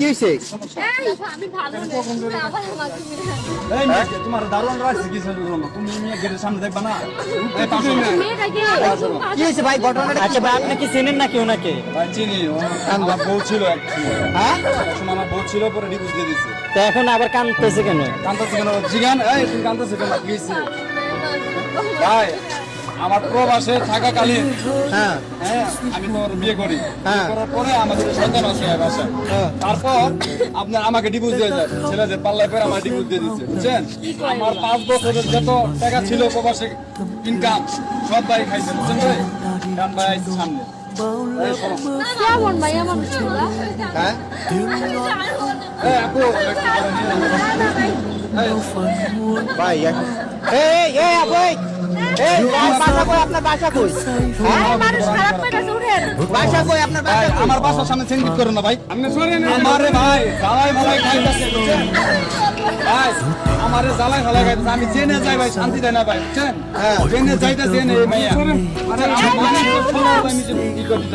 কি হয়েছে তোমার দারুণ রাখছি কি ছিল তুমি গেটের সামনে দেখবা না? এই পাঁচশো টাকা। মেয়েটাকে কি হয়েছে ভাই ঘটনাটা আচ্ছা ভাই আপনি কি চেনেন নাকি ওনাকে? ভাই চিনি ও আমার বউ ছিল হ্যাঁ? এক সময় আমার বউ ছিল পরে ডিভোর্স দিয়ে দিচ্ছে তো এখন আবার কানতেছে কেন? কান্তাছে কেন? জিগান এই তুমি কান্তাছে কেন? কি ভাই আমার প্রবাসে থাকাকালীন হ্যাঁ। হ্যাঁ আমি তোর বিয়ে করি। হ্যাঁ। করার পরে আমাদের সন্তান আছে এক বাসায় হ্যাঁ। তারপর আপনার আমাকে ডিভোর্স দিয়ে যায় ছেলেদের পাল্লায় পরে আমার ডিভোর্স দিয়ে দিচ্ছে বুঝছেন? আমার পাঁচ বছরের যত টাকা ছিল প্রবাসে ইনকাম সব ভাই খাইছে বুঝছেন ভাই? কারণ ভাই সামনে। কেমন ভাই আমার হ্যাঁ? আপু, ভাই এই এই আপু হ্যাঁ মানুষ খারাপ পেয়েছে উঠেন। বাসা কই? আপনার ভাই, আমার বাসার সামনে সিনকিট করো না ভাই। আমারে ভাই জ্বালাই ভালাই খাইতেছে। ভাই আমারে জ্বালাই ভালাই খাইতেছে। আমি জেনে যাই ভাই শান্তি দেয় না ভাই বুঝছেন? হ্যাঁ। জেনে যাইতেছে এনে এই মাইয়া আরে আমার মানে শোনো ভাই আমি কি করতে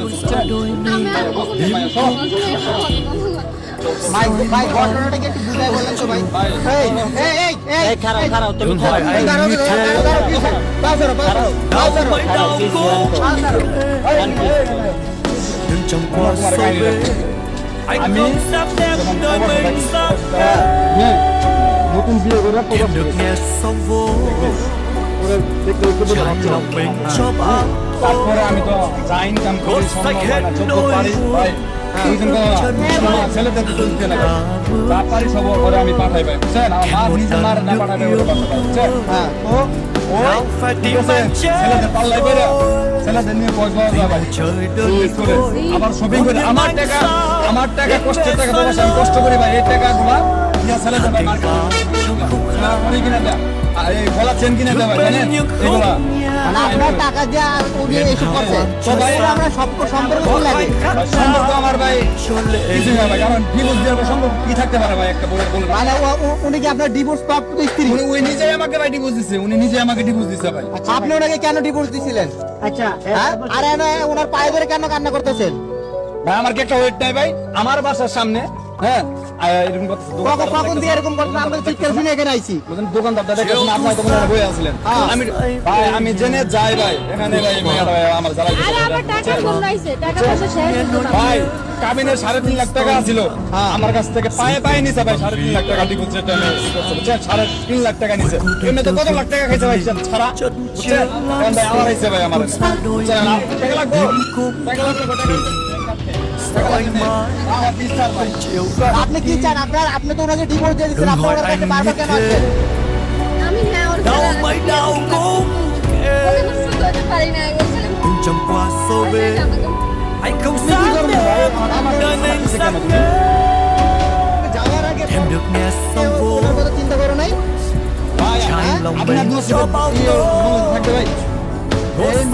বুঝছেন এই মাইয়া, শোনো। ভাই ভাই ঘটনাটা কি একটু বুঝাই বলেন তো ভাই ভাই, এই এই এই এই এই খারাপ খারাপ তুমি এই খারাপ দাঁড়াও, দাঁড়াও, দাঁড়াও, দাঁড়াও, কি হয়েছে? পাও ধরো, পাও ধরো, পাও ধরো, খারাপ please, জানো তো। পাও ধরো। জান please। তোমার তোমার গাড়ি রাখছি। আমি যখন প্রবাসে থাকি, হ্যাঁ, নতুন বিয়ে করে প্রবাস করে দেখতে দেখতে বলে ভাবছি তারপরে আমি তো যা ইনকাম করি সম্ভব হয় না যত পারি ভাই বুঝছেন আমার ছেলেদের তো চলতে লাগে যা পারি সব ওর আমি পাঠাই ভাই বুঝছেন? আমার মা নিজে মার না পাঠাবে ওর বাসা বুঝছেন? হ্যাঁ। ও ও ছেলেদের পাল্লাই বেড়ে ছেলেদের নিয়ে পয়সা যায় করে, আবার শপিং করে আমার টাকা আমার টাকা কষ্টের কষ্ট করি ভাই এই টাকাগুলা নিয়ে ছেলেদের ভাই মার্কেট কিনে দেয় মানে আপনার টাকা দিয়ে উনি এসব করছে আমরা সব সম্পর্ক লাগে সম্পর্ক আমার ভাই কিছু না ভাই কারণ ডিভোর্স দিয়ে সম্পর্ক কি থাকতে পারে ভাই একটা বলে বলে মানে ও- ও- উনি কি আপনার ডিভোর্স প্রাপ্ত স্ত্রী? উনি নিজেই আমাকে ভাই ডিভোর্স উনি নিজে আমাকে ডিভোর্স ভাই। আপনি ওনাকে কেন ডিভোর্স দিছিলেন? আচ্ছা হ্যাঁ? আর এনে ওনার পায়ে ধরে কেন কান্না করতেছেন? ভাই আমার কি একটা ওয়েট নাই ভাই? আমার বাসার সামনে হ্যাঁ? এরকম করতেছে, কখন কখন দিয়ে এরকম করতেন আমরা চিৎকার শুনে এখানে আইছি। বলছেন, দোকানদারটা দেখেছেন আপনার দোকানে বই আসলেন হ্যাঁ। আমি ভাই আমি জেনে যাই ভাই। এখানে ভাই আমার জ্বালাই আরে আমার টাকা ফোন রাইছে টাকা পয়সা শেষ ভাই কাবিনের সাড়ে তিন লাখ টাকা ছিল। হ্যাঁ। আমার কাছ থেকে পায়ে পায়ে নিছে ভাই সাড়ে তিন লাখ টাকা। বুঝছেন? সাড়ে তিন লাখ টাকা নিছে। এমনি তো কত লাখ টাকা খাইছে ভাই হিসাব ছাড়া বুঝছেন? ভাই আমার হয়েছে ভাই আমার। টাকা লাগবো? টাকা লাগবে? আপনি কি চান? আপনার আপনি তো ওনাকে ডিভোর্স দিয়ে দিচ্ছেন আপনি ওনার কাছে বারবার কেন আসছেন? আমি হ্যাঁ না ওর ভাই আমার? যাওয়ার আগে ওনার কথা চিন্তা করো নাই? ভাই Trái lòng আপনার দোষ থাকবে ভাই। এই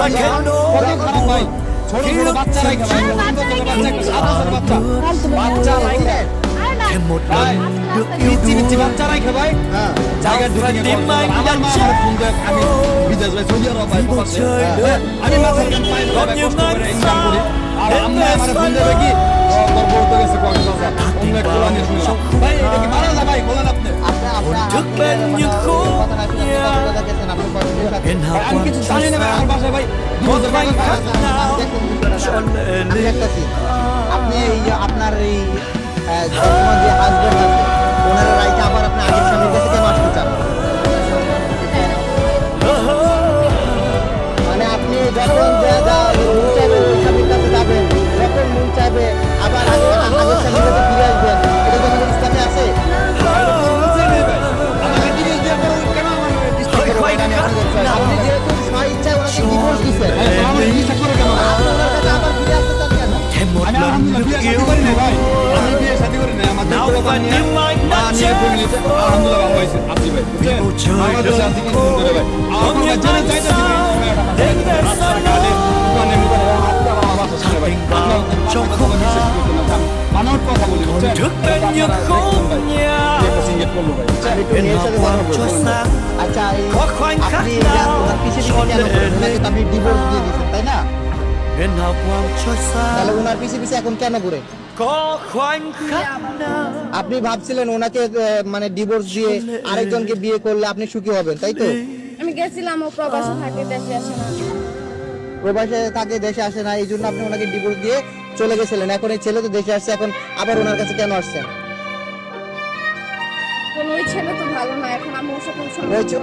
কত খারাপ ভাই? ছোট ছোট বাচ্চা ভাই ছোট ছোট বাচ্চা একটা সাত বছরের বাচ্চা বাচ্চা রাখে আরে না Thêm một Đây. lần được yêu পিচ্ছি পিচ্ছি thương বাচ্চা রাখে ভাই হ্যাঁ জায়গা ঢুকে গিয়ে Tim কথা anh বলে। আমার মা আমার ফোন দেয় আমি বিদেশ ভাই সৌদি আরব ভাই প্রবাসে। trời হ্যাঁ, đất. আমি মাথার গান পাই ভাই, কষ্ট করে ইনকাম করি আর আম্মা আমার ফোন দেবে কি ও, তোর বউ তো গেছে কক্সবাজার অন্য এক ভাই এটা কি মারা না ভাই বলেন আপনি আপনি আপনি আমি কিছু জানি না ভাই আমার বাসায় ভাই আপনি এই আপনার এই যে হাজবেন্ড আছে ওনারা রাইতে আবার আপনি আগের স্বামীর কাছে কেন আসতে চান তো আপনি ডিভোর্স দিয়ে তাই না তাহলে ওনার পিছে পিছে এখন কেন ঘুরে আপনি ভাবছিলেন ওনাকে মানে ডিভোর্স দিয়ে আরেকজনকে বিয়ে করলে আপনি সুখী হবেন তাই তো? আমি গেছিলাম ও প্রবাসে থাকে দেশে আসে না। প্রবাসে থাকে দেশে আসে না এই জন্য আপনি ওনাকে ডিভোর্স দিয়ে চলে গেছিলেন। এখন এই ছেলে তো দেশে আসছে এখন আবার ওনার কাছে কেন আসছেন? ওই ছেলে তো ভালো না এখন আমি ওর সাথে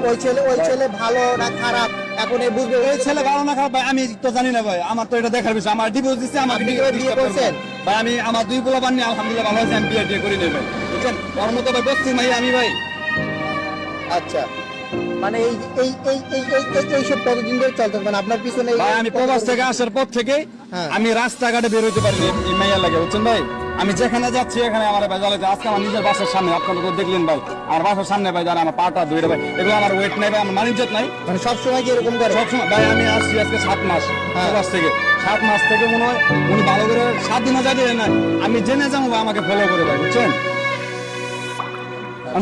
ওই ছেলে ওই ছেলে ভালো না খারাপ? এখন এই বুঝবে এই ছেলে ভালো না খারাপ ভাই আমি তো জানি না ভাই আমার তো এটা দেখার বিষয় আমার ডিভোর্স দিচ্ছে আমার বিয়ে করছেন? ভাই আমি আমার দুই পোলা বান্নি আলহামদুলিল্লাহ ভালো আছে আমি বিয়ে টিয়ে করি নেই ভাই। বুঝছেন? ওর মতো ভাই বসছি ভাই আমি ভাই। আচ্ছা। মানে এই এই এই এই এই সব কতদিন ধরে চলতে মানে আপনার পিছনে ভাই আমি প্রবাস থেকে আসার পর থেকে হ্যাঁ। আমি রাস্তাঘাটে বের হইতে পারিনি এই মাইয়া লাগে বুঝছেন ভাই? আমি যেখানে যাচ্ছি এখানে আমার ভাই জ্বালাতে আজকে আমার নিজের বাসার সামনে আপনারা তো দেখলেন ভাই। আমার বাসার সামনে ভাই আমার পাটা ধুয়ে ভাই এগুলো আমার ওয়েট নাই ভাই আমার মানিজ্যত নাই। মানে সব সময় কি এরকম করে? সবসময় ভাই আমি আসছি আজকে সাত মাস হ্যাঁ। প্রবাস থেকে। সাত মাস থেকে মনে হয় উনি ভালো করে সাত দিনও যাই না আমি জেনে যাব আমাকে ফলো করে ভাই বুঝছেন?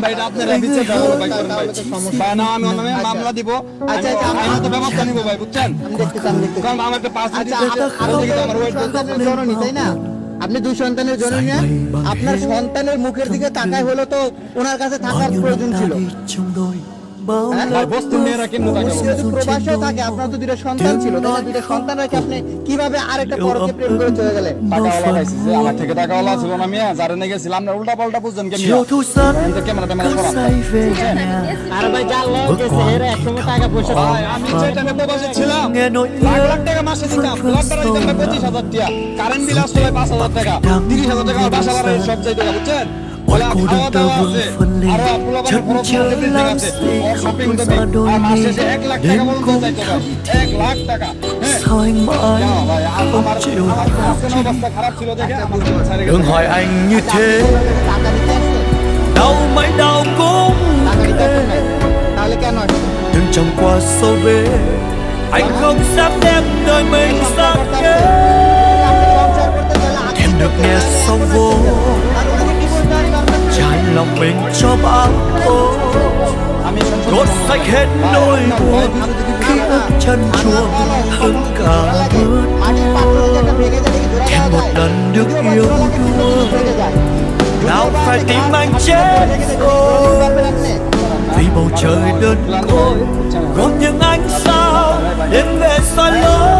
ভাই এটা আপনারা বিচার ভাই করেন ভাই তাহলে তো সমস্যা। ভাই না আমি ওর নামে আচ্ছা। মামলা দিব। আচ্ছা, আচ্ছা, আমি আইনত ব্যবস্থা নিব ভাই বুঝছেন? আমি দেখতেছি আমি দেখতেছি। কারণ আমার একটা পাঁচ আচ্ছা মিনিট আর- আর ওই যে আমার ওয়েট সন্তানের তাই না? আপনি দুই সন্তানের জননী না আপনার সন্তানের মুখের দিকে তাকায় হলো তো ওনার কাছে থাকার প্রয়োজন ছিল। কেন থাকে আপনার তো দুইটা সন্তান ছিল তাই দুইটা সন্তান রেখে আপনি কীভাবে আরেকটা পরকে প্রেম করে চলে গেলেন? টাকাওয়ালা পাইছি যে আমার থেকে টাকাওয়ালা ছিল না মিয়া যারে নিয়ে গেছিলাম না উল্টা পাল্টা বুঝছেন কেন chiều thu sân কিন্তু ক্যামেরা ট্যামেরা করা say về nhà আর ভাই যার লোক গেছে এরা একসময় টাকা পয়সা ভাই আমি যে টাইমে প্রবাসে ছিলাম লাখ লাখ টাকা মাসে দিতাম লাখ টাকা দিতাম ভাই পঁচিশ হাজার টাকা কারেন্ট বিল আসতো টাকা তিরিশ হাজার টাকা আমার বাসা ভাড়া সব চাইতে বুঝছেন? mọi cô đơn ta vừa phân ly chất chứa lắm gì không tôi ra đôi mi đến cũng thầm thì sao anh mãi không chịu khóc chi đừng hỏi anh như thế đau mấy đau cũng thế. đừng trông qua sâu bế anh không dám đem đời mình sang thế sạch hết nỗi buồn khi bước chân chuồng hơn cả bước thêm một lần được yêu thương, nào phải tìm anh chết rồi. Vì bầu trời đơn côi gồm những ánh sao đến về soi lối.